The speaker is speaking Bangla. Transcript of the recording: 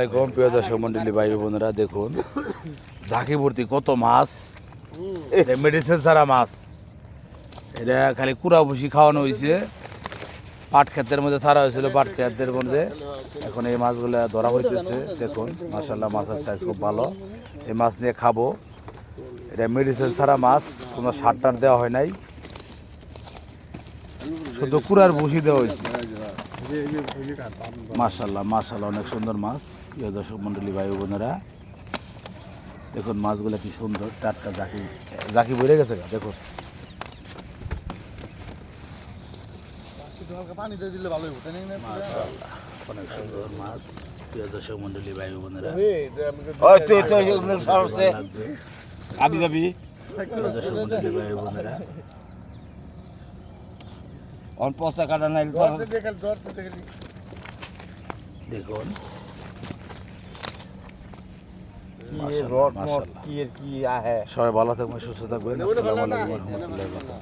আসসালামাইকুম প্রিয় দর্শক মন্ডলী ভাই বোনেরা দেখুন ঝাঁকি ভর্তি কত মাছ। এটা মেডিসিন ছাড়া মাছ। এটা খালি কুড়া ভুসি খাওয়ানো হয়েছে পাট ক্ষেতের মধ্যে ছাড়া হয়েছিল পাট ক্ষেতের মধ্যে। এখন এই মাছগুলো ধরা হইতেছে দেখুন মাসাল্লাহ মাছের সাইজ খুব ভালো। এই মাছ নিয়ে খাব। এটা মেডিসিন ছাড়া মাছ কোনো সার টার দেওয়া হয় নাই। শুধু কুড়ার ভুসি দেওয়া হয়েছে। মাশাল্লাহ মাশাল্লাহ অনেক সুন্দর মাছ। প্রিয় দর্শক মন্ডলী ভাই বোনেরা দেখুন মাছগুলো কি সুন্দর টাটকা জাকি জাকি বেড়ে গেছে গা, দেখুন। মাশাল্লাহ অনেক সুন্দর মাছ। প্রিয় দর্শক ভাই বোনেরা লাগবে। আবি যাবি প্রিয় দর্শক মন্ডলী ভাই বোনেরা অন পস্তা কাটা নাই দেখুন। রড মট মাশাআল্লাহ। কি এর কি আহে সবাই ভালো থাকবেন সুস্থ থাকবেন। আসসালামু আলাইকুম রহমতুল্লাহ